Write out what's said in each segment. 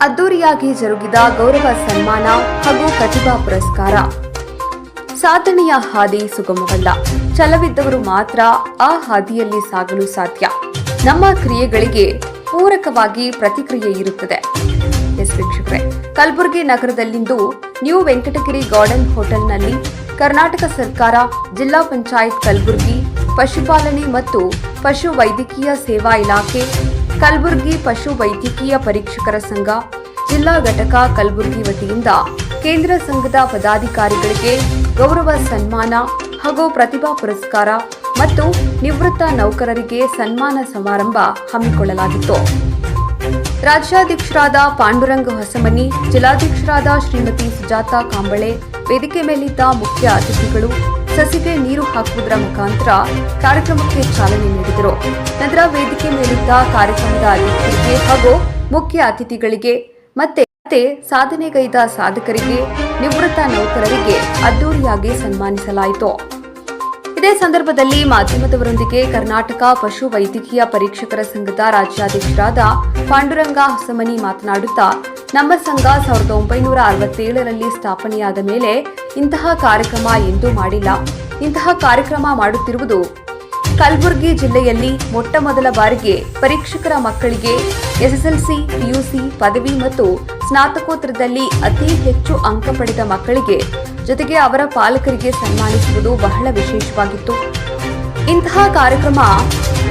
ಅದ್ದೂರಿಯಾಗಿ ಜರುಗಿದ ಗೌರವ ಸನ್ಮಾನ ಹಾಗೂ ಪ್ರತಿಭಾ ಪುರಸ್ಕಾರ. ಸಾಧನೆಯ ಹಾದಿ ಸುಗಮವಲ್ಲ ಛಲವಿದ್ದವರು ಮಾತ್ರ ಆ ಹಾದಿಯಲ್ಲಿ ಸಾಗಲು ಸಾಧ್ಯ. ನಮ್ಮ ಕ್ರಿಯೆಗಳಿಗೆ ಪೂರಕವಾಗಿ ಪ್ರತಿಕ್ರಿಯೆ ಇರುತ್ತದೆ. ಎಸ್ ಕಲಬುರಗಿ ನಗರದಲ್ಲಿಂದು ನ್ಯೂ ವೆಂಕಟಗಿರಿ ಗಾರ್ಡನ್ ಹೋಟೆಲ್ನಲ್ಲಿ ಕರ್ನಾಟಕ ಸರ್ಕಾರ, ಜಿಲ್ಲಾ ಪಂಚಾಯತ್ ಕಲಬುರಗಿ, ಪಶುಪಾಲನೆ ಮತ್ತು ಪಶು ವೈದ್ಯಕೀಯ ಸೇವಾ ಇಲಾಖೆ ಕಲಬುರಗಿ ಪಶು ವೈದ್ಯಕೀಯ ಪರೀಕ್ಷಕರ ಸಂಘ, ಜಿಲ್ಲಾ ಘಟಕ ಕಲಬುರಗಿ ವತಿಯಿಂದ ಕೇಂದ್ರ ಸಂಘದ ಪದಾಧಿಕಾರಿಗಳಿಗೆ ಗೌರವ ಸನ್ಮಾನ ಹಾಗೂ ಪ್ರತಿಭಾ ಪುರಸ್ಕಾರ ಮತ್ತು ನಿವೃತ್ತ ನೌಕರರಿಗೆ ಸನ್ಮಾನ ಸಮಾರಂಭ ಹಮ್ಮಿಕೊಳ್ಳಲಾಗಿತ್ತು. ರಾಜ್ಯಾಧ್ಯಕ್ಷರಾದ ಪಾಂಡುರಂಗ ಹೊಸಮನಿ, ಜಿಲ್ಲಾಧ್ಯಕ್ಷರಾದ ಶ್ರೀಮತಿ ಸುಜಾತಾ ಕಾಂಬಳೆ, ವೇದಿಕೆ ಮೇಲಿದ್ದ ಮುಖ್ಯ ಅತಿಥಿಗಳು ಸಸಿಗೆ ನೀರು ಹಾಕುವುದರ ಮುಖಾಂತರ ಕಾರ್ಯಕ್ರಮಕ್ಕೆ ಚಾಲನೆ ನೀಡಿದರು. ನಂತರ ವೇದಿಕೆ ಮೇಲಿದ್ದ ಕಾರ್ಯಕ್ರಮದ ಅಧ್ಯಕ್ಷರಿಗೆ ಹಾಗೂ ಮುಖ್ಯ ಅತಿಥಿಗಳಿಗೆ ಮತ್ತೆ ಮತ್ತೆ ಸಾಧನೆಗೈದ ಸಾಧಕರಿಗೆ ನಿವೃತ್ತ ನೌಕರರಿಗೆ ಅದ್ದೂರಿಯಾಗಿ ಸನ್ಮಾನಿಸಲಾಯಿತು. ಇದೇ ಸಂದರ್ಭದಲ್ಲಿ ಮಾಧ್ಯಮದವರೊಂದಿಗೆ ಕರ್ನಾಟಕ ಪಶು ವೈದ್ಯಕೀಯ ಪರೀಕ್ಷಕರ ಸಂಘದ ರಾಜ್ಯಾಧ್ಯಕ್ಷರಾದ ಪಾಂಡುರಂಗ ಹೊಸಮನಿ ಮಾತನಾಡುತ್ತಾ, ನಮ್ಮ ಸಂಘ ಸಾವಿರದ ಒಂಬೈನೂರ ಅರವತ್ತೇಳರಲ್ಲಿ ಸ್ಥಾಪನೆಯಾದ ಮೇಲೆ ಇಂತಹ ಕಾರ್ಯಕ್ರಮ ಎಂದೂ ಮಾಡಿಲ್ಲ. ಇಂತಹ ಕಾರ್ಯಕ್ರಮ ಮಾಡುತ್ತಿರುವುದು ಕಲಬುರಗಿ ಜಿಲ್ಲೆಯಲ್ಲಿ ಮೊಟ್ಟ ಮೊದಲ ಬಾರಿಗೆ ಪರೀಕ್ಷಕರ ಮಕ್ಕಳಿಗೆ ಎಸ್ಎಸ್ಎಲ್ಸಿ, ಪಿಯುಸಿ, ಪದವಿ ಮತ್ತು ಸ್ನಾತಕೋತ್ತರದಲ್ಲಿ ಅತಿ ಹೆಚ್ಚು ಅಂಕ ಪಡೆದ ಮಕ್ಕಳಿಗೆ ಜೊತೆಗೆ ಅವರ ಪಾಲಕರಿಗೆ ಸನ್ಮಾನಿಸುವುದು ಬಹಳ ವಿಶೇಷವಾಗಿತ್ತು. ಇಂತಹ ಕಾರ್ಯಕ್ರಮ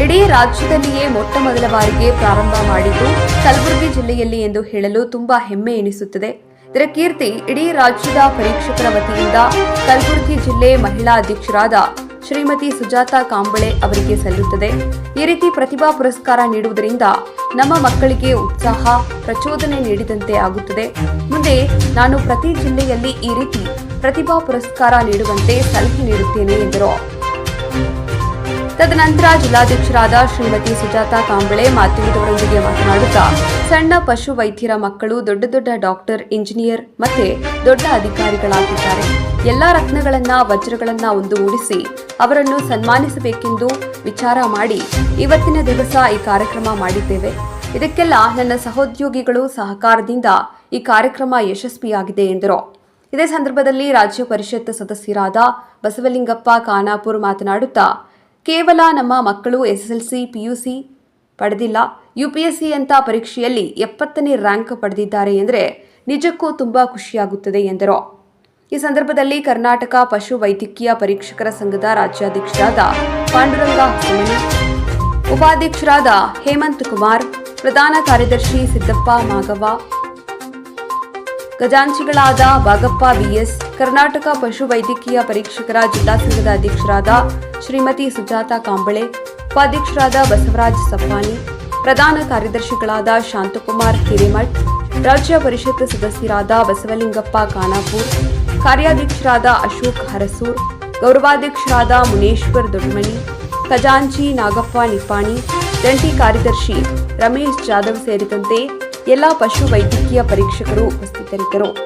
ಇಡೀ ರಾಜ್ಯದಲ್ಲಿಯೇ ಮೊಟ್ಟ ಮೊದಲ ಬಾರಿಗೆ ಪ್ರಾರಂಭ ಮಾಡಿದ್ದು ಕಲಬುರಗಿ ಜಿಲ್ಲೆಯಲ್ಲಿ ಎಂದು ಹೇಳಲು ತುಂಬಾ ಹೆಮ್ಮೆ ಎನಿಸುತ್ತದೆ. ಇದರ ಕೀರ್ತಿ ಇಡೀ ರಾಜ್ಯದ ಪರೀಕ್ಷಕರ ವತಿಯಿಂದ ಕಲಬುರಗಿ ಜಿಲ್ಲೆ ಮಹಿಳಾ ಅಧ್ಯಕ್ಷರಾದ ಶ್ರೀಮತಿ ಸುಜಾತಾ ಕಾಂಬಳೆ ಅವರಿಗೆ ಸಲ್ಲುತ್ತದೆ. ಈ ರೀತಿ ಪ್ರತಿಭಾ ಪುರಸ್ಕಾರ ನೀಡುವುದರಿಂದ ನಮ್ಮ ಮಕ್ಕಳಿಗೆ ಉತ್ಸಾಹ, ಪ್ರಚೋದನೆ ನೀಡಿದಂತೆ ಆಗುತ್ತದೆ. ಮುಂದೆ ನಾನು ಪ್ರತಿ ಜಿಲ್ಲೆಯಲ್ಲಿ ಈ ರೀತಿ ಪ್ರತಿಭಾ ಪುರಸ್ಕಾರ ನೀಡುವಂತೆ ಸಲಹೆ ನೀಡುತ್ತೇನೆ ಎಂದರು. ತದನಂತರ ಜಿಲ್ಲಾಧ್ಯಕ್ಷರಾದ ಶ್ರೀಮತಿ ಸುಜಾತಾ ಕಾಂಬಳೆ ಮಾಧ್ಯಮದವರೊಂದಿಗೆ ಮಾತನಾಡುತ್ತಾ, ಸಣ್ಣ ಪಶು ವೈದ್ಯರ ಮಕ್ಕಳು, ದೊಡ್ಡ ದೊಡ್ಡ ಡಾಕ್ಟರ್, ಇಂಜಿನಿಯರ್ ಮತ್ತು ದೊಡ್ಡ ಅಧಿಕಾರಿಗಳಾಗಿದ್ದಾರೆ. ಎಲ್ಲಾ ರತ್ನಗಳನ್ನ, ವಜ್ರಗಳನ್ನ ಒಂದುಗೂಡಿಸಿ ಅವರನ್ನು ಸನ್ಮಾನಿಸಬೇಕೆಂದು ವಿಚಾರ ಮಾಡಿ ಇವತ್ತಿನ ದಿವಸ ಈ ಕಾರ್ಯಕ್ರಮ ಮಾಡಿದ್ದೇವೆ. ಇದಕ್ಕೆಲ್ಲ ನನ್ನ ಸಹೋದ್ಯೋಗಿಗಳು ಸಹಕಾರದಿಂದ ಈ ಕಾರ್ಯಕ್ರಮ ಯಶಸ್ವಿಯಾಗಿದೆ ಎಂದರು. ಇದೇ ಸಂದರ್ಭದಲ್ಲಿ ರಾಜ್ಯ ಪರಿಷತ್ ಸದಸ್ಯರಾದ ಬಸವಲಿಂಗಪ್ಪ ಖಾನಾಪುರ್ ಮಾತನಾಡುತ್ತಾ, ಕೇವಲ ನಮ್ಮ ಮಕ್ಕಳು ಎಸ್ಎಸ್ಎಲ್ಸಿ, ಪಿಯುಸಿ ಪಡೆದಿಲ್ಲ. ಯುಪಿಎಸ್ಸಿ ಅಂತ ಪರೀಕ್ಷೆಯಲ್ಲಿ ಎಪ್ಪತ್ತನೇ ರ್ಯಾಂಕ್ ಪಡೆದಿದ್ದಾರೆ ಎಂದರೆ ನಿಜಕ್ಕೂ ತುಂಬಾ ಖುಷಿಯಾಗುತ್ತದೆ ಎಂದರು. ಈ ಸಂದರ್ಭದಲ್ಲಿ ಕರ್ನಾಟಕ ಪಶು ವೈದ್ಯಕೀಯ ಪರೀಕ್ಷಕರ ಸಂಘದ ರಾಜ್ಯಾಧ್ಯಕ್ಷರಾದ ಪಾಂಡುರಂಗ ಹೊಸಮನಿ ಉಪಾಧ್ಯಕ್ಷರಾದ ಹೇಮಂತ್ ಕುಮಾರ್, ಪ್ರಧಾನ ಕಾರ್ಯದರ್ಶಿ ಸಿದ್ದಪ್ಪ ಮಾಗವ್ವ ಖಜಾಂಚಿಗಳಾದ ಬಾಗಪ್ಪ ವಿಎಸ್, ಕರ್ನಾಟಕ ಪಶು ವೈದ್ಯಕೀಯ ಪರೀಕ್ಷಕರ ಜಿಲ್ಲಾ ಸಂಘದ ಅಧ್ಯಕ್ಷರಾದ ಶ್ರೀಮತಿ ಸುಜಾತಾ ಕಾಂಬಳೆ, ಉಪಾಧ್ಯಕ್ಷರಾದ ಬಸವರಾಜ್ ಸಫಾನಿ, ಪ್ರಧಾನ ಕಾರ್ಯದರ್ಶಿಗಳಾದ ಶಾಂತಕುಮಾರ್ ಹಿರೇಮಠ್ ರಾಜ್ಯ ಪರಿಷತ್ ಸದಸ್ಯರಾದ ಬಸವಲಿಂಗಪ್ಪ ಖಾನಾಪುರ್, ಕಾರ್ಯಾಧ್ಯಕ್ಷರಾದ ಅಶೋಕ್ ಹರಸೂರ್, ಗೌರವಾಧ್ಯಕ್ಷರಾದ ಮುನೇಶ್ವರ್ ದೊಡ್ಮಣಿ ಖಜಾಂಚಿ ನಾಗಪ್ಪ ನಿಪ್ಪಾಣಿ, ಜಂಟಿ ಕಾರ್ಯದರ್ಶಿ ರಮೇಶ್ ಜಾಧವ್ ಸೇರಿದಂತೆ ಎಲ್ಲ ಪಶು ವೈದ್ಯಕೀಯ ಪರೀಕ್ಷಕರು கொடுத்திருக்கிறோம்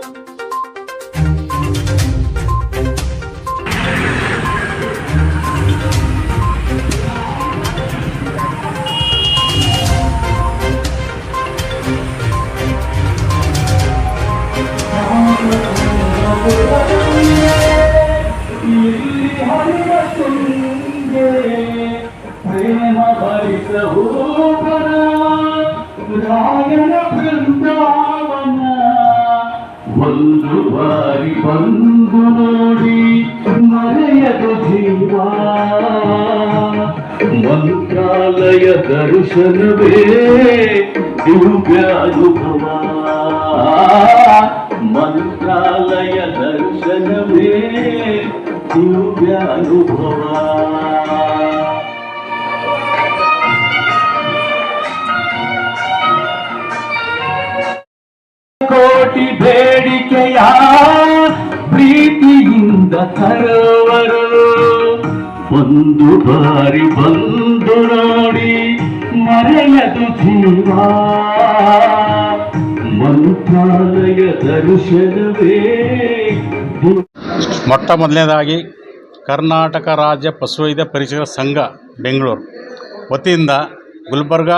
Hare Hare Hare Hare ಒಂದು ಬಾರಿ ಬಂದು ನೋಡಿ ಮರೆಯದು ಜೀವ ಮಂತ್ರಾಲಯ ದರ್ಶನವೇ ದಿವ್ಯ ಅನುಭವ ಮಂತ್ರಾಲಯ ದರ್ಶನವೇ ದಿವ್ಯ ತರುವರು ಒಂದು ಬಾರಿ ಬಂದು ನೋಡಿ ಮರೆಯದು ಜೀವ. ಮಂತ್ರಾಲಯ ದರ್ಶನವೇ. ಮೊಟ್ಟ ಮೊದಲನೇದಾಗಿ ಕರ್ನಾಟಕ ರಾಜ್ಯ ಪಶುವೈದ್ಯ ಪರಿಸರ ಸಂಘ, ಬೆಂಗಳೂರು. ವತಿಯಿಂದ ಗುಲ್ಬರ್ಗ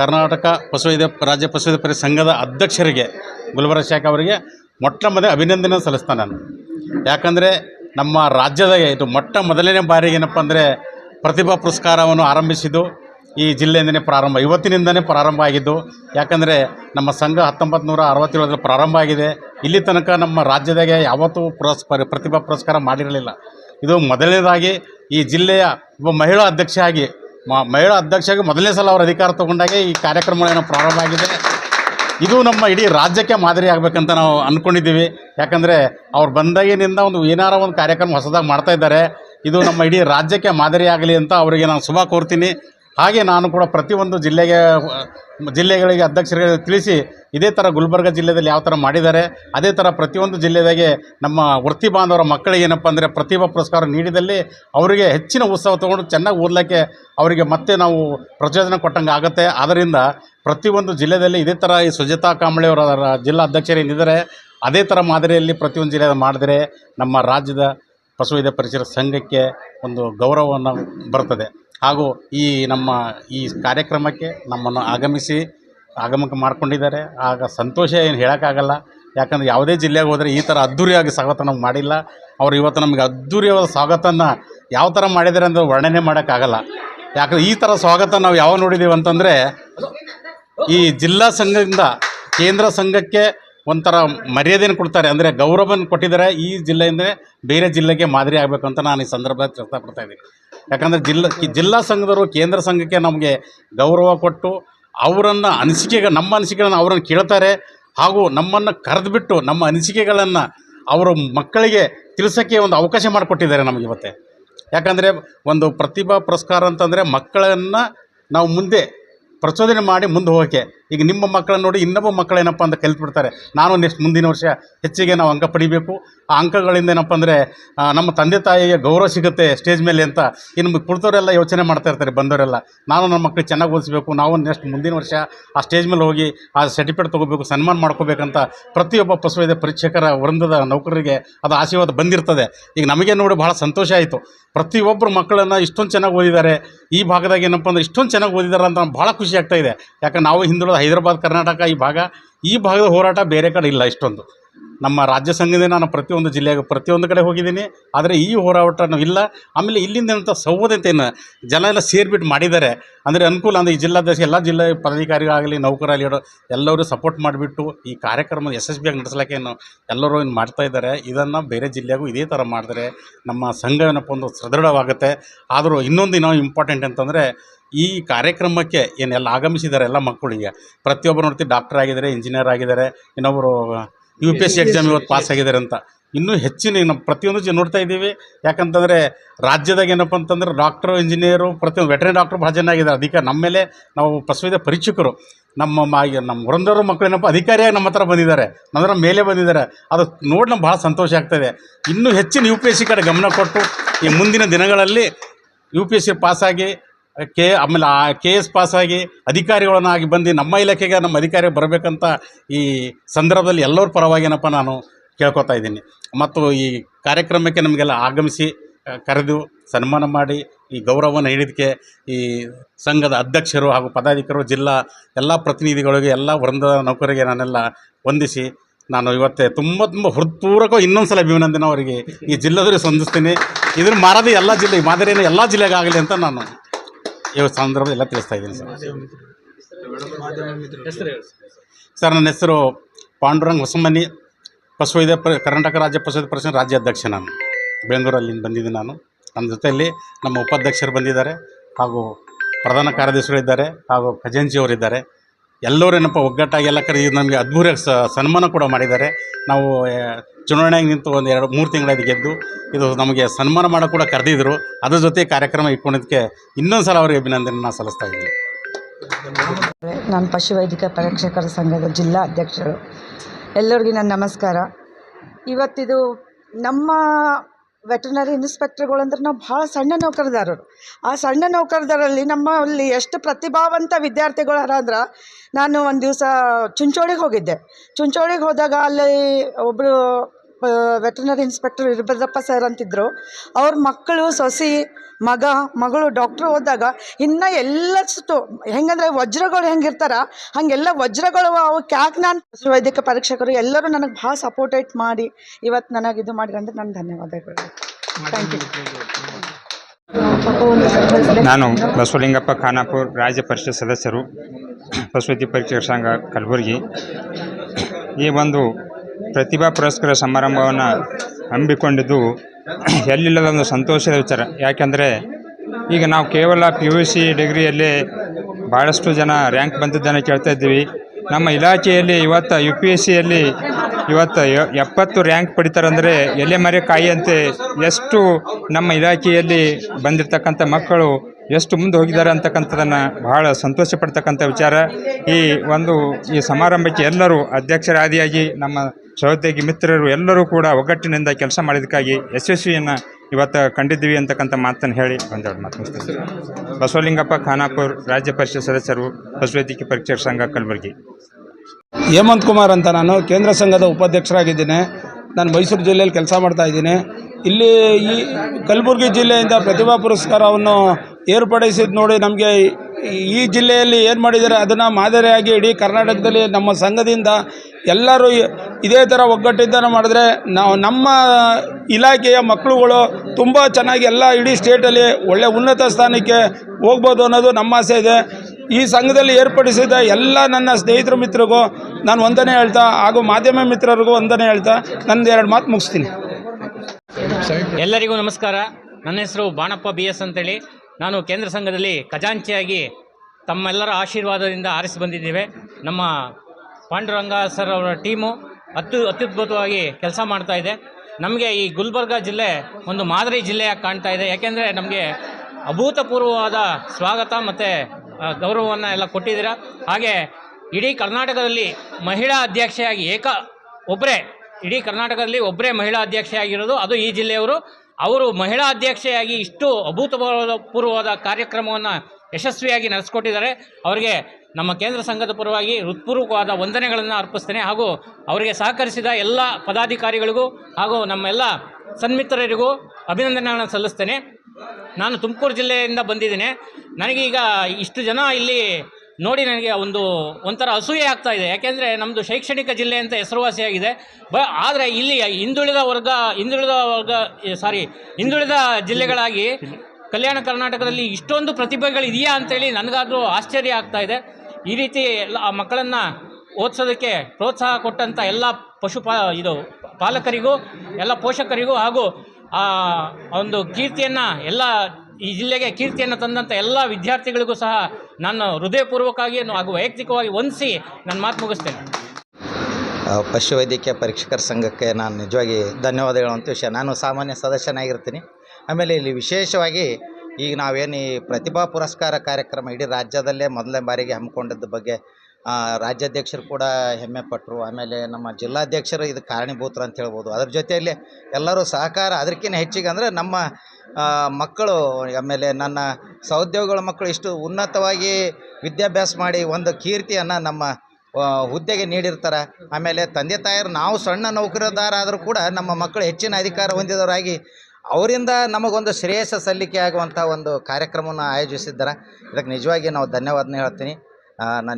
ಕರ್ನಾಟಕ ಪಶುವೈದ್ಯ ರಾಜ್ಯ ಪಶುವೈದ್ಯ ಪರಿ ಸಂಘದ ಅಧ್ಯಕ್ಷರಿಗೆ, ಗುಲ್ಬರ್ಗ ಶಾಖೆ ಅವರಿಗೆ ಮೊಟ್ಟ ಮೊದಲ ಅಭಿನಂದನೆ ಸಲ್ಲಿಸ್ತಾನೆ ನಾನು. ಯಾಕಂದರೆ ನಮ್ಮ ರಾಜ್ಯದ ಇದು ಮೊಟ್ಟ ಮೊದಲನೇ ಬಾರಿಗೆ ಏನಪ್ಪ ಅಂದರೆ ಪ್ರತಿಭಾ ಪುರಸ್ಕಾರವನ್ನು ಆರಂಭಿಸಿದ್ದು ಈ ಜಿಲ್ಲೆಯಿಂದನೇ ಪ್ರಾರಂಭ, ಇವತ್ತಿನಿಂದನೇ ಪ್ರಾರಂಭ ಆಗಿದ್ದು. ಯಾಕಂದರೆ ನಮ್ಮ ಸಂಘ ಹತ್ತೊಂಬತ್ತು ನೂರ ಅರವತ್ತೇಳರಲ್ಲಿ ಪ್ರಾರಂಭ ಆಗಿದೆ. ಇಲ್ಲಿ ತನಕ ನಮ್ಮ ರಾಜ್ಯದಾಗೆ ಯಾವತ್ತೂ ಪುರಸ್ ಪರಿ- ಪ್ರತಿಭಾ ಪುರಸ್ಕಾರ ಮಾಡಿರಲಿಲ್ಲ. ಇದು ಮೊದಲನೇದಾಗಿ ಈ ಜಿಲ್ಲೆಯ ಒಬ್ಬ ಮಹಿಳಾ ಅಧ್ಯಕ್ಷ ಆಗಿ, ಮ- ಮಹಿಳಾ ಅಧ್ಯಕ್ಷರಾಗಿ ಮೊದಲನೇ ಸಲ ಅವರು ಅಧಿಕಾರ ತಗೊಂಡಾಗೆ ಈ ಕಾರ್ಯಕ್ರಮಗಳೇನು ಪ್ರಾರಂಭ ಆಗಿದೆ. ಇದು ನಮ್ಮ ಇಡೀ ರಾಜ್ಯಕ್ಕೆ ಮಾದರಿ ಆಗಬೇಕಂತ ನಾವು ಅಂದ್ಕೊಂಡಿದ್ದೀವಿ ಯಾಕಂದರೆ ಅವ್ರು ಬಂದಾಗಿನಿಂದ ಒಂದು ಏನಾರ ಒಂದು ಕಾರ್ಯಕ್ರಮ ಹೊಸದಾಗಿ ಮಾಡ್ತಾ ಇದ್ದಾರೆ. ಇದು ನಮ್ಮ ಇಡೀ ರಾಜ್ಯಕ್ಕೆ ಮಾದರಿ ಆಗಲಿ ಅಂತ ಅವರಿಗೆ ನಾನು ಶುಭ ಕೋರ್ತೀನಿ. ಹಾಗೆ ನಾನು ಕೂಡ ಪ್ರತಿಯೊಂದು ಜಿಲ್ಲೆಗೆ, ಜಿಲ್ಲೆಗಳಿಗೆ ಅಧ್ಯಕ್ಷರಿಗೆ ತಿಳಿಸಿ ಇದೇ ಥರ ಗುಲ್ಬರ್ಗ ಜಿಲ್ಲೆಯಲ್ಲಿ ಯಾವ ಥರ ಮಾಡಿದ್ದಾರೆ. ಅದೇ ಥರ ಪ್ರತಿಯೊಂದು ಜಿಲ್ಲೆದಾಗೆ ನಮ್ಮ ವೃತ್ತಿ ಬಾಂಧವರ ಮಕ್ಕಳಿಗೆ ಏನಪ್ಪ ಅಂದರೆ ಪ್ರತಿಭಾ ಪುರಸ್ಕಾರ ನೀಡಿದಲ್ಲಿ ಅವರಿಗೆ ಹೆಚ್ಚಿನ ಉತ್ಸವ ತೊಗೊಂಡು ಚೆನ್ನಾಗಿ ಓದಲಿಕ್ಕೆ ಅವರಿಗೆ ಮತ್ತೆ ನಾವು ಪ್ರಚೋದನೆ ಕೊಟ್ಟಂಗೆ ಆಗುತ್ತೆ. ಆದ್ದರಿಂದ ಪ್ರತಿಯೊಂದು ಜಿಲ್ಲೆಯಲ್ಲಿ ಇದೇ ಥರ ಈ ಸುಜಾತಾ ಕಾಂಬಳೆಯವರ ಜಿಲ್ಲಾ ಅಧ್ಯಕ್ಷರು ಏನಿದ್ದಾರೆ, ಅದೇ ಥರ ಮಾದರಿಯಲ್ಲಿ ಪ್ರತಿಯೊಂದು ಜಿಲ್ಲೆಯಲ್ಲಿ ಮಾಡಿದರೆ ನಮ್ಮ ರಾಜ್ಯದ ಪಶುವೈದ್ಯ ಪರಿಸರ ಸಂಘಕ್ಕೆ ಒಂದು ಗೌರವವನ್ನು ಬರ್ತದೆ. ಹಾಗೂ ಈ ನಮ್ಮ ಈ ಕಾರ್ಯಕ್ರಮಕ್ಕೆ ನಮ್ಮನ್ನು ಆಗಮಿಸಿ, ಆಗಮಕ ಮಾಡಿಕೊಂಡಿದ್ದಾರೆ. ಆಗ ಸಂತೋಷ ಏನು ಹೇಳೋಕ್ಕಾಗಲ್ಲ. ಯಾಕಂದರೆ ಯಾವುದೇ ಜಿಲ್ಲೆಗೆ ಹೋದರೆ ಈ ಥರ ಅದ್ಧೂರಿಯಾಗಿ ಸ್ವಾಗತ ನಮ್ಗೆ ಮಾಡಿಲ್ಲ. ಅವ್ರು ಇವತ್ತು ನಮಗೆ ಅದ್ಧೂರಿಯಾದ ಸ್ವಾಗತನ ಯಾವ ಥರ ಮಾಡಿದ್ದಾರೆ ಅಂತ ವರ್ಣನೆ ಮಾಡೋಕ್ಕಾಗಲ್ಲ. ಯಾಕಂದ್ರೆ ಈ ಥರ ಸ್ವಾಗತ ನಾವು ಯಾವಾಗ ನೋಡಿದ್ದೀವಿ ಅಂತಂದರೆ ಈ ಜಿಲ್ಲಾ ಸಂಘದಿಂದ ಕೇಂದ್ರ ಸಂಘಕ್ಕೆ ಒಂಥರ ಮರ್ಯಾದೆಯನ್ನು ಕೊಡ್ತಾರೆ. ಅಂದರೆ ಗೌರವವನ್ನು ಕೊಟ್ಟಿದ್ದಾರೆ. ಈ ಜಿಲ್ಲೆಯಿಂದ ಬೇರೆ ಜಿಲ್ಲೆಗೆ ಮಾದರಿ ಅಂತ ನಾನು ಈ ಸಂದರ್ಭದಲ್ಲಿ ಚರ್ಚೆ ಪಡ್ತಾ ಇದ್ದೀನಿ. ಯಾಕಂದರೆ ಜಿಲ್ಲಾ ಜಿಲ್ಲಾ ಸಂಘದವರು ಕೇಂದ್ರ ಸಂಘಕ್ಕೆ ನಮಗೆ ಗೌರವ ಕೊಟ್ಟು ಅವರನ್ನು ಅನಿಸಿಕೆಗೆ, ನಮ್ಮ ಅನಿಸಿಕೆಗಳನ್ನು ಅವರನ್ನು ಕೇಳ್ತಾರೆ. ಹಾಗೂ ನಮ್ಮನ್ನು ಕರೆದುಬಿಟ್ಟು ನಮ್ಮ ಅನಿಸಿಕೆಗಳನ್ನು ಅವರು ಮಕ್ಕಳಿಗೆ ತಿಳಿಸೋಕ್ಕೆ ಒಂದು ಅವಕಾಶ ಮಾಡಿಕೊಟ್ಟಿದ್ದಾರೆ ನಮಗೆ ಇವತ್ತೆ. ಯಾಕಂದರೆ ಒಂದು ಪ್ರತಿಭಾ ಪುರಸ್ಕಾರ ಅಂತಂದರೆ ಮಕ್ಕಳನ್ನು ನಾವು ಮುಂದೆ ಪ್ರಚೋದನೆ ಮಾಡಿ ಮುಂದೆ ಹೋಗೋಕ್ಕೆ ಈಗ ನಿಮ್ಮ ಮಕ್ಕಳನ್ನು ನೋಡಿ ಇನ್ನೊಬ್ಬ ಮಕ್ಕಳೇನಪ್ಪ ಅಂತ ಕಲಿತ್ಬಿಡ್ತಾರೆ. ನಾನು ನೆಕ್ಸ್ಟ್ ಮುಂದಿನ ವರ್ಷ ಹೆಚ್ಚಿಗೆ ನಾವು ಅಂಕ ಪಡಿಬೇಕು. ಆ ಅಂಕಗಳಿಂದ ಏನಪ್ಪ ಅಂದರೆ ನಮ್ಮ ತಂದೆ ತಾಯಿಗೆ ಗೌರವ ಸಿಗುತ್ತೆ ಸ್ಟೇಜ್ ಮೇಲೆ ಅಂತ. ಇನ್ನು ಕುಳಿತವರೆಲ್ಲ ಯೋಚನೆ ಮಾಡ್ತಾ ಇರ್ತಾರೆ ಬಂದವರೆಲ್ಲ. ನಾನು ನಮ್ಮ ಮಕ್ಕಳಿಗೆ ಚೆನ್ನಾಗಿ ಓದಿಸ್ಬೇಕು. ನಾವು ನೆಕ್ಸ್ಟ್ ಮುಂದಿನ ವರ್ಷ ಆ ಸ್ಟೇಜ್ ಮೇಲೆ ಹೋಗಿ ಆ ಸರ್ಟಿಫಿಕೇಟ್ ತೊಗೋಬೇಕು, ಸನ್ಮಾನ ಮಾಡ್ಕೋಬೇಕಂತ ಪ್ರತಿಯೊಬ್ಬ ಪಶುವೈದ್ಯ ಪರೀಕ್ಷಕರ ವೃಂದದ ನೌಕರರಿಗೆ ಅದು ಆಶೀರ್ವಾದ ಬಂದಿರ್ತದೆ. ಈಗ ನಮಗೆ ನೋಡಿ ಭಾಳ ಸಂತೋಷ ಆಯಿತು. ಪ್ರತಿಯೊಬ್ಬರು ಮಕ್ಕಳನ್ನು ಇಷ್ಟೊಂದು ಚೆನ್ನಾಗಿ ಓದಿದ್ದಾರೆ. ಈ ಭಾಗದಾಗ ಏನಪ್ಪ ಅಂದ್ರೆ, ಇಷ್ಟೊಂದು ಚೆನ್ನಾಗಿ ಓದಿದ್ದಾರೆ ಅಂತ ಭಾಳ ಖುಷಿ ಆಗ್ತಾ ಇದೆ. ಯಾಕಂದ್ರೆ ನಾವು ಹಿಂದುಳಿದ ಹೈದರಾಬಾದ್, ಕರ್ನಾಟಕ ಈ ಭಾಗ, ಈ ಭಾಗದ ಹೋರಾಟ ಬೇರೆ ಕಡೆ ಇಲ್ಲ ಇಷ್ಟೊಂದು. ನಮ್ಮ ರಾಜ್ಯ ಸಂಘದಿಂದ ನಾನು ಪ್ರತಿಯೊಂದು ಜಿಲ್ಲೆಗೆ ಪ್ರತಿಯೊಂದು ಕಡೆ ಹೋಗಿದ್ದೀನಿ. ಆದರೆ ಈ ಹೋರಾಟ ಇಲ್ಲ. ಆಮೇಲೆ ಇಲ್ಲಿಂದ ಅಂತ ಸೌಹೃದತೆಯನ್ನು ಜನ ಎಲ್ಲ ಸೇರಿಬಿಟ್ಟು ಮಾಡಿದ್ದಾರೆ. ಅಂದರೆ ಅನುಕೂಲ ಅಂದರೆ ಈ ಜಿಲ್ಲಾಧ್ಯಕ್ಷ, ಎಲ್ಲ ಜಿಲ್ಲೆ ಪದಾಧಿಕಾರಿಗಳಾಗಲಿ ನೌಕರಾಗಲಿ ಎಲ್ಲರೂ ಸಪೋರ್ಟ್ ಮಾಡಿಬಿಟ್ಟು ಈ ಕಾರ್ಯಕ್ರಮ ಯಶಸ್ವಿಯಾಗಿ ನಡೆಸಲಿಕ್ಕೆ ಎಲ್ಲರೂ ಏನು ಮಾಡ್ತಾ ಇದ್ದಾರೆ. ಇದನ್ನು ಬೇರೆ ಜಿಲ್ಲೆಗೂ ಇದೇ ಥರ ಮಾಡಿದ್ರೆ ನಮ್ಮ ಸಂಘ ಏನಪ್ಪ ಒಂದು ಸದೃಢವಾಗುತ್ತೆ. ಆದರೂ ಇನ್ನೊಂದು ಇನ್ನೂ ಇಂಪಾರ್ಟೆಂಟ್ ಅಂತಂದರೆ ಈ ಕಾರ್ಯಕ್ರಮಕ್ಕೆ ಏನೆಲ್ಲ ಆಗಮಿಸಿದ್ದಾರೆ ಎಲ್ಲ ಮಕ್ಕಳಿಗೆ. ಪ್ರತಿಯೊಬ್ಬರು ನೋಡ್ತೀವಿ ಡಾಕ್ಟರ್ ಆಗಿದ್ದಾರೆ ಇಂಜಿನಿಯರ್ ಆಗಿದ್ದಾರೆ ಇನ್ನೊಬ್ಬರು U P S C exam ಇವತ್ತು ಪಾಸ್ ಆಗಿದ್ದಾರೆ ಅಂತ. ಇನ್ನೂ ಹೆಚ್ಚಿನ ನಮ್ಮ ಪ್ರತಿಯೊಂದು ಜನ ನೋಡ್ತಾ ಇದ್ದೀವಿ. ಯಾಕಂತಂದರೆ ರಾಜ್ಯದಾಗ ಏನಪ್ಪ ಅಂತಂದ್ರೆ ಡಾಕ್ಟ್ರು ಇಂಜಿನಿಯರು ಪ್ರತಿಯೊಂದು ವೆಟರ್ನರಿ ಡಾಕ್ಟ್ರು ಭಾಳ ಜನ ಆಗಿದ್ದಾರೆ. ಅದಕ್ಕೆ ನಮ್ಮ ಮೇಲೆ ನಾವು ಪಶುವೈದ್ಯ ಪರಿಚಕರು. ನಮ್ಮ ಮಾ ನಮ್ಮ ವೃಂದವರು ಮಕ್ಕಳು ಏನಪ್ಪ ಅಧಿಕಾರಿಯಾಗಿ ನಮ್ಮ ಹತ್ರ ಬಂದಿದ್ದಾರೆ. ನಮ್ಮ ಮೇಲೆ ಬಂದಿದ್ದಾರೆ. ಅದು ನೋಡಿ ನಮ್ಗೆ ಭಾಳ ಸಂತೋಷ ಆಗ್ತದೆ. ಇನ್ನೂ ಹೆಚ್ಚಿನ ಯು ಪಿ ಎಸ್ ಸಿ ಕಡೆ ಗಮನ ಕೊಟ್ಟು ಈ ಮುಂದಿನ ದಿನಗಳಲ್ಲಿ ಯು ಪಿ ಎಸ್ ಸಿ ಪಾಸಾಗಿ ಕೆ ಆಮೇಲೆ ಆ ಕೆ ಎಸ್ ಪಾಸಾಗಿ ಅಧಿಕಾರಿಗಳನ್ನಾಗಿ ಬಂದು ನಮ್ಮ ಇಲಾಖೆಗೆ ನಮ್ಮ ಅಧಿಕಾರಿ ಬರಬೇಕಂತ ಈ ಸಂದರ್ಭದಲ್ಲಿ ಎಲ್ಲರ ಪರವಾಗಿ ಏನಪ್ಪ ನಾನು ಕೇಳ್ಕೊತಾ ಇದ್ದೀನಿ. ಮತ್ತು ಈ ಕಾರ್ಯಕ್ರಮಕ್ಕೆ ನಮಗೆಲ್ಲ ಆಗಮಿಸಿ ಕರೆದು ಸನ್ಮಾನ ಮಾಡಿ, ಈ ಗೌರವವನ್ನು ನೀಡಿದ್ದಕ್ಕೆ ಈ ಸಂಘದ ಅಧ್ಯಕ್ಷರು ಹಾಗೂ ಪದಾಧಿಕಾರಿಗಳು ಜಿಲ್ಲಾ ಎಲ್ಲ ಪ್ರತಿನಿಧಿಗಳಿಗೆ, ಎಲ್ಲ ವೃಂದದ ನೌಕರಿಗೆ ನಾನೆಲ್ಲ ವಂದಿಸಿ ನಾನು ಇವತ್ತೇ ತುಂಬ ತುಂಬ ಹೃತ್ಪೂರ್ವಕ ಇನ್ನೊಂದು ಸಲ ಅಭಿನಂದನೆ ಅವರಿಗೆ ಈ ಜಿಲ್ಲೆದವರಿಗೆ ಸಂಧಿಸ್ತೀನಿ. ಇದನ್ನು ಮಾರದೆ ಎಲ್ಲ ಜಿಲ್ಲೆ, ಮಾದರಿಯನ್ನು ಎಲ್ಲ ಜಿಲ್ಲೆಗೆ ಆಗಲಿ ಅಂತ ನಾನು ಈ ಸಂದರ್ಭದಲ್ಲಿ ಎಲ್ಲ ತಿಳಿಸ್ತಾ ಇದ್ದೀನಿ ಸರ್. ಸರ್. ನನ್ನ ಹೆಸರು ಪಾಂಡುರಂಗ್ ಹೊಸಮನಿ ಪಶುವೈದ್ಯ ಪ ಕರ್ನಾಟಕ ರಾಜ್ಯ ಪಶುವೈದ್ಯ ಪರಿಷತ್ ರಾಜ್ಯ ಅಧ್ಯಕ್ಷ ನಾನು. ಬೆಂಗಳೂರಲ್ಲಿ ಬಂದಿದ್ದೀನಿ ನಾನು. ನನ್ನ ಜೊತೆಯಲ್ಲಿ ನಮ್ಮ ಉಪಾಧ್ಯಕ್ಷರು ಬಂದಿದ್ದಾರೆ ಹಾಗೂ ಪ್ರಧಾನ ಕಾರ್ಯದರ್ಶಿಗಳಿದ್ದಾರೆ ಹಾಗೂ ಖಜಾಂಚಿಯವರಿದ್ದಾರೆ ಎಲ್ಲರೂ ಏನಪ್ಪ ಒಗ್ಗಟ್ಟಾಗಿ ಎಲ್ಲ ಕರೆ ನಮಗೆ ಅದ್ಭುತ ಸನ್ಮಾನ ಕೂಡ ಮಾಡಿದ್ದಾರೆ. ನಾವು ಚುನಾವಣೆಗೆ ನಿಂತು ಒಂದು ಎರಡು, ಮೂರು ತಿಂಗಳಾಯ್ತು ಗೆದ್ದು, ಇದು ನಮಗೆ ಸನ್ಮಾನ ಮಾಡೋ ಕೂಡ ಕರೆದಿದ್ರು. ಅದರ ಜೊತೆ ಕಾರ್ಯಕ್ರಮ ಇಟ್ಕೊಂಡಿದ್ದಕ್ಕೆ ಇನ್ನೊಂದು ಸಲ ಅವರಿಗೆ ಅಭಿನಂದನೆ ನಾನು ಸಲ್ಲಿಸ್ತಾ ಇದ್ದೀನಿ. ನಾನು ಪಶುವೈದ್ಯಕ ಪರೀಕ್ಷಕರ ಸಂಘದ ಜಿಲ್ಲಾ ಅಧ್ಯಕ್ಷರು. ಎಲ್ಲರಿಗೂ ನನ್ನ ನಮಸ್ಕಾರ. ಇವತ್ತಿದು ನಮ್ಮ ವೆಟರ್ನರಿ ಇನ್ಸ್ಪೆಕ್ಟರ್ಗಳು ಅಂದ್ರೆ ನಾವು ಭಾಳ ಸಣ್ಣ ನೌಕರದಾರರು. ಆ ಸಣ್ಣ ನೌಕರದಾರಲ್ಲಿ ನಮ್ಮಲ್ಲಿ ಎಷ್ಟು ಪ್ರತಿಭಾವಂತ ವಿದ್ಯಾರ್ಥಿಗಳು ಅಂದ್ರೆ ನಾನು ಒಂದು ದಿವಸ ಚುಂಚೋಳಿಗೆ ಹೋಗಿದ್ದೆ. ಚುಂಚೋಳಿಗೆ ಹೋದಾಗ ಅಲ್ಲಿ ಒಬ್ಬರು ವೆಟರ್ನರಿ ಇನ್ಸ್ಪೆಕ್ಟರ್ ಇರ್ಬದಪ್ಪ ಸರ್ ಅಂತಿದ್ದರು ಅವ್ರ ಮಕ್ಕಳು, ಸೊಸಿ, ಮಗ, ಮಗಳು ಡಾಕ್ಟ್ರ್ ಹೋದಾಗ ಇನ್ನು ಎಲ್ಲಷ್ಟು ಹೆಂಗಂದ್ರೆ ವಜ್ರಗಳು ಹೆಂಗಿರ್ತಾರ, ಹಾಗೆಲ್ಲ ವಜ್ರಗಳು ಅವು ಕ್ಯಾಕ್ ನಾನು ವೈದ್ಯಕ ಪರೀಕ್ಷಕರು ಎಲ್ಲರೂ ನನಗೆ ಭಾಳ ಸಪೋರ್ಟೇಟ್ ಮಾಡಿ ಇವತ್ತು ನನಗೆ ಇದು ಮಾಡಿದ್ರೆ ಅಂದರೆ ನನ್ನ ಧನ್ಯವಾದಗಳು. ಥ್ಯಾಂಕ್ ಯು ನಾನು ಬಸವಲಿಂಗಪ್ಪ ಖಾನಾಪುರ್ ರಾಜ್ಯ ಪರಿಷತ್ ಸದಸ್ಯರು, ಬಸವತಿ ಪರೀಕ್ಷಾ ಸಂಘ ಕಲಬುರಗಿ. ಈ ಒಂದು ಪ್ರತಿಭಾ ಪುರಸ್ಕಾರ ಸಮಾರಂಭವನ್ನು ಹಮ್ಮಿಕೊಂಡಿದ್ದು ಎಲ್ಲಿಲ್ಲದ ಒಂದು ಸಂತೋಷದ ವಿಚಾರ. ಯಾಕೆಂದರೆ ಈಗ ನಾವು ಕೇವಲ ಪಿ ಯು ಸಿ ಡಿಗ್ರಿಯಲ್ಲಿ ಭಾಳಷ್ಟು ಜನ ರ್ಯಾಂಕ್ ಬಂದಿದ್ದನ್ನು ಕೇಳ್ತಾ ಇದ್ದೀವಿ. ನಮ್ಮ ಇಲಾಖೆಯಲ್ಲಿ ಇವತ್ತು ಯು ಪಿ ಎಸ್ ಸಿಯಲ್ಲಿ ಇವತ್ತು ಎಪ್ಪತ್ತು ರ್ಯಾಂಕ್ ಪಡಿತಾರಂದರೆ ಎಲೆ ಮರೆ ಕಾಯಿಯಂತೆ ಎಷ್ಟು ನಮ್ಮ ಇಲಾಖೆಯಲ್ಲಿ ಬಂದಿರತಕ್ಕಂಥ ಮಕ್ಕಳು ಎಷ್ಟು ಮುಂದೆ ಹೋಗಿದ್ದಾರೆ ಅಂತಕ್ಕಂಥದ್ದನ್ನು ಬಹಳ ಸಂತೋಷ ಪಡ್ತಕ್ಕಂಥ ವಿಚಾರ. ಈ ಒಂದು, ಈ ಸಮಾರಂಭಕ್ಕೆ ಎಲ್ಲರೂ ಅಧ್ಯಕ್ಷರಾದಿಯಾಗಿ ನಮ್ಮ ಸಹೋದ್ಯೋಗಿ ಮಿತ್ರರು ಎಲ್ಲರೂ ಕೂಡ ಒಗ್ಗಟ್ಟಿನಿಂದ ಕೆಲಸ ಮಾಡಿದ್ದಕ್ಕಾಗಿ ಯಶಸ್ವಿಯನ್ನು ಇವತ್ತು ಕಂಡಿದ್ದೀವಿ ಅಂತಕ್ಕಂಥ ಮಾತನ್ನು ಹೇಳಿ ಒಂದೆರಡು ಮಾತು. ಬಸವಲಿಂಗಪ್ಪ ಖಾನಾಪುರ್ ರಾಜ್ಯ ಪರಿಷತ್ ಸದಸ್ಯರು ಪಶುವೈದ್ಯಕೀಯ ಪರೀಕ್ಷೆ ಸಂಘ ಕಲಬುರಗಿ. ಹೇಮಂತ್ ಕುಮಾರ್ ಅಂತ ನಾನು ಕೇಂದ್ರ ಸಂಘದ ಉಪಾಧ್ಯಕ್ಷರಾಗಿದ್ದೇನೆ. ನಾನು ಮೈಸೂರು ಜಿಲ್ಲೆಯಲ್ಲಿ ಕೆಲಸ ಮಾಡ್ತಾ ಇದ್ದೀನಿ. ಇಲ್ಲಿ ಈ ಕಲಬುರಗಿ ಜಿಲ್ಲೆಯಿಂದ ಪ್ರತಿಭಾ ಪುರಸ್ಕಾರವನ್ನು ಏರ್ಪಡಿಸಿದ್ದು ನೋಡಿ ನಮಗೆ ಈ ಜಿಲ್ಲೆಯಲ್ಲಿ ಏನು ಮಾಡಿದ್ದಾರೆ, ಅದನ್ನು ಮಾದರಿಯಾಗಿ ಇಡೀ ಕರ್ನಾಟಕದಲ್ಲಿ ನಮ್ಮ ಸಂಘದಿಂದ ಎಲ್ಲರೂ ಇದೇ ಥರ ಒಗ್ಗಟ್ಟಿಂದ ಮಾಡಿದ್ರೆ ನಾವು ನಮ್ಮ ಇಲಾಖೆಯ ಮಕ್ಕಳುಗಳು ತುಂಬ ಚೆನ್ನಾಗಿ ಎಲ್ಲ ಇಡೀ ಸ್ಟೇಟಲ್ಲಿ ಒಳ್ಳೆ ಉನ್ನತ ಸ್ಥಾನಕ್ಕೆ ಹೋಗ್ಬೋದು ಅನ್ನೋದು ನಮ್ಮ ಆಸೆ ಇದೆ. ಈ ಸಂಘದಲ್ಲಿ ಏರ್ಪಡಿಸಿದ ಎಲ್ಲ ನನ್ನ ಸ್ನೇಹಿತರ ಮಿತ್ರರಿಗೂ ನಾನು ಒಂದನೇ ಹೇಳ್ತಾ, ಹಾಗೂ ಮಾಧ್ಯಮ ಮಿತ್ರರಿಗೂ ಒಂದನೇ ಹೇಳ್ತಾ ನಂದು ಎರಡು ಮಾತು ಮುಗಿಸ್ತೀನಿ. ಎಲ್ಲರಿಗೂ ನಮಸ್ಕಾರ. ನನ್ನ ಹೆಸರು ಬಾಣಪ್ಪ ಬಿ ಎಸ್ ಅಂತೇಳಿ. ನಾನು ಕೇಂದ್ರ ಸಂಘದಲ್ಲಿ ಖಜಾಂಚಿಯಾಗಿ ತಮ್ಮೆಲ್ಲರ ಆಶೀರ್ವಾದದಿಂದ ಆರಿಸಿ ಬಂದಿದ್ದೇವೆ. ನಮ್ಮ ಪಾಂಡುರಂಗ ಸರ್ ಅವರ ಟೀಮು ಅತ್ಯು, ಅತ್ಯುದ್ಭುತವಾಗಿ ಕೆಲಸ ಮಾಡ್ತಾ ಇದೆ. ನಮಗೆ ಈ ಗುಲ್ಬರ್ಗ ಜಿಲ್ಲೆ ಒಂದು ಮಾದರಿ ಜಿಲ್ಲೆಯಾಗಿ ಕಾಣ್ತಾ ಇದೆ. ಯಾಕೆಂದರೆ ನಮಗೆ ಅಭೂತಪೂರ್ವವಾದ ಸ್ವಾಗತ ಮತ್ತು ಗೌರವವನ್ನು ಎಲ್ಲ ಕೊಟ್ಟಿದ್ದೀರಾ. ಹಾಗೆ ಇಡೀ ಕರ್ನಾಟಕದಲ್ಲಿ ಮಹಿಳಾ ಅಧ್ಯಕ್ಷೆಯಾಗಿ ಏಕ ಒಬ್ಬರೇ, ಇಡೀ ಕರ್ನಾಟಕದಲ್ಲಿ ಒಬ್ಬರೇ ಮಹಿಳಾ ಅಧ್ಯಕ್ಷೆಯಾಗಿರೋದು ಅದು ಈ ಜಿಲ್ಲೆಯವರು. ಅವರು ಮಹಿಳಾ ಅಧ್ಯಕ್ಷೆಯಾಗಿ ಇಷ್ಟು ಅಭೂತಪೂರ್ವ ಪೂರ್ವವಾದ ಕಾರ್ಯಕ್ರಮವನ್ನು ಯಶಸ್ವಿಯಾಗಿ ನಡೆಸ್ಕೊಟ್ಟಿದ್ದಾರೆ. ಅವರಿಗೆ ನಮ್ಮ ಕೇಂದ್ರ ಸಂಘದ ಪರವಾಗಿ ಹೃತ್ಪೂರ್ವಕವಾದ ವಂದನೆಗಳನ್ನು ಅರ್ಪಿಸ್ತೇನೆ. ಹಾಗೂ ಅವರಿಗೆ ಸಹಕರಿಸಿದ ಎಲ್ಲ ಪದಾಧಿಕಾರಿಗಳಿಗೂ ಹಾಗೂ ನಮ್ಮೆಲ್ಲ ಸನ್ಮಿತ್ರರಿಗೂ ಅಭಿನಂದನೆಗಳನ್ನು ಸಲ್ಲಿಸ್ತೇನೆ. ನಾನು ತುಮಕೂರು ಜಿಲ್ಲೆಯಿಂದ ಬಂದಿದ್ದೇನೆ. ನನಗೀಗ ಇಷ್ಟು ಜನ ಇಲ್ಲಿ ನೋಡಿ ನನಗೆ ಒಂದು ಒಂಥರ ಅಸೂಯೆ ಆಗ್ತಾ ಇದೆ. ಯಾಕೆಂದರೆ ನಮ್ಮದು ಶೈಕ್ಷಣಿಕ ಜಿಲ್ಲೆ ಅಂತ ಹೆಸರುವಾಸಿಯಾಗಿದೆ. ಬ ಆದರೆ ಇಲ್ಲಿ ಹಿಂದುಳಿದ ವರ್ಗ ಹಿಂದುಳಿದ ವರ್ಗ ಸಾರಿ ಹಿಂದುಳಿದ ಜಿಲ್ಲೆಗಳಾಗಿ ಕಲ್ಯಾಣ ಕರ್ನಾಟಕದಲ್ಲಿ ಇಷ್ಟೊಂದು ಪ್ರತಿಭೆಗಳಿದೆಯಾ ಅಂತೇಳಿ ನನಗಾದರೂ ಆಶ್ಚರ್ಯ ಆಗ್ತಾ ಇದೆ. ಈ ರೀತಿ ಎಲ್ಲ ಆ ಮಕ್ಕಳನ್ನು ಓದಿಸೋದಕ್ಕೆ ಪ್ರೋತ್ಸಾಹ ಕೊಟ್ಟಂಥ ಎಲ್ಲ ಪಶುಪಾ ಇದು ಪಾಲಕರಿಗೂ, ಎಲ್ಲ ಪೋಷಕರಿಗೂ ಹಾಗೂ ಆ ಒಂದು ಕೀರ್ತಿಯನ್ನು ಎಲ್ಲ ಈ ಜಿಲ್ಲೆಗೆ ಕೀರ್ತಿಯನ್ನು ತಂದಂಥ ಎಲ್ಲ ವಿದ್ಯಾರ್ಥಿಗಳಿಗೂ ಸಹ ನಾನು ಹೃದಯಪೂರ್ವಕವಾಗಿ ಹಾಗೂ ವೈಯಕ್ತಿಕವಾಗಿ ವಂದಿಸಿ ನನ್ನ ಮಾತು ಮುಗಿಸ್ತೇನೆ. ಪಶುವೈದ್ಯಕೀಯ ಪರೀಕ್ಷಕರ ಸಂಘಕ್ಕೆ ನಾನು ನಿಜವಾಗಿ ಧನ್ಯವಾದಗಳು ಅಂತ ವಿಷಯ. ನಾನು ಸಾಮಾನ್ಯ ಸದಸ್ಯನಾಗಿರ್ತೀನಿ. ಆಮೇಲೆ ಇಲ್ಲಿ ವಿಶೇಷವಾಗಿ ಈಗ ನಾವೇನು ಈ ಪ್ರತಿಭಾ ಪುರಸ್ಕಾರ ಕಾರ್ಯಕ್ರಮ ಇಡೀ ರಾಜ್ಯದಲ್ಲೇ ಮೊದಲನೇ ಬಾರಿಗೆ ಹಮ್ಮಿಕೊಂಡಿದ್ದ ಬಗ್ಗೆ ರಾಜ್ಯಾಧ್ಯಕ್ಷರು ಕೂಡ ಹೆಮ್ಮೆ ಪಟ್ಟರು ಆಮೇಲೆ ನಮ್ಮ ಜಿಲ್ಲಾಧ್ಯಕ್ಷರು ಇದು ಕಾರಣೀಭೂತರು ಅಂತ ಹೇಳ್ಬೋದು. ಅದ್ರ ಜೊತೆಯಲ್ಲಿ ಎಲ್ಲರೂ ಸಹಕಾರ ಅದಕ್ಕಿಂತ ಹೆಚ್ಚಿಗೆ ಅಂದರೆ ನಮ್ಮ ಮಕ್ಕಳು, ಆಮೇಲೆ ನನ್ನ ಸಹೋದ್ಯೋಗಿಗಳ ಮಕ್ಕಳು ಇಷ್ಟು ಉನ್ನತವಾಗಿ ವಿದ್ಯಾಭ್ಯಾಸ ಮಾಡಿ ಒಂದು ಕೀರ್ತಿಯನ್ನು ನಮ್ಮ ಹುದ್ದೆಗೆ ನೀಡಿರ್ತಾರೆ. ಆಮೇಲೆ ತಂದೆ ತಾಯಿಯರು ನಾವು ಸಣ್ಣ ನೌಕರದಾರ ಆದರೂ ಕೂಡ ನಮ್ಮ ಮಕ್ಕಳು ಹೆಚ್ಚಿನ ಅಧಿಕಾರ ಹೊಂದಿದವರಾಗಿ ಅವರಿಂದ ನಮಗೊಂದು ಶ್ರೇಯಸ್ಸ ಸಲ್ಲಿಕೆ ಆಗುವಂಥ ಒಂದು ಕಾರ್ಯಕ್ರಮವನ್ನು ಆಯೋಜಿಸಿದ್ದಾರೆ. ಇದಕ್ಕೆ ನಿಜವಾಗಿ ನಾವು ಧನ್ಯವಾದನೆ ಹೇಳ್ತೀನಿ. ನಾನು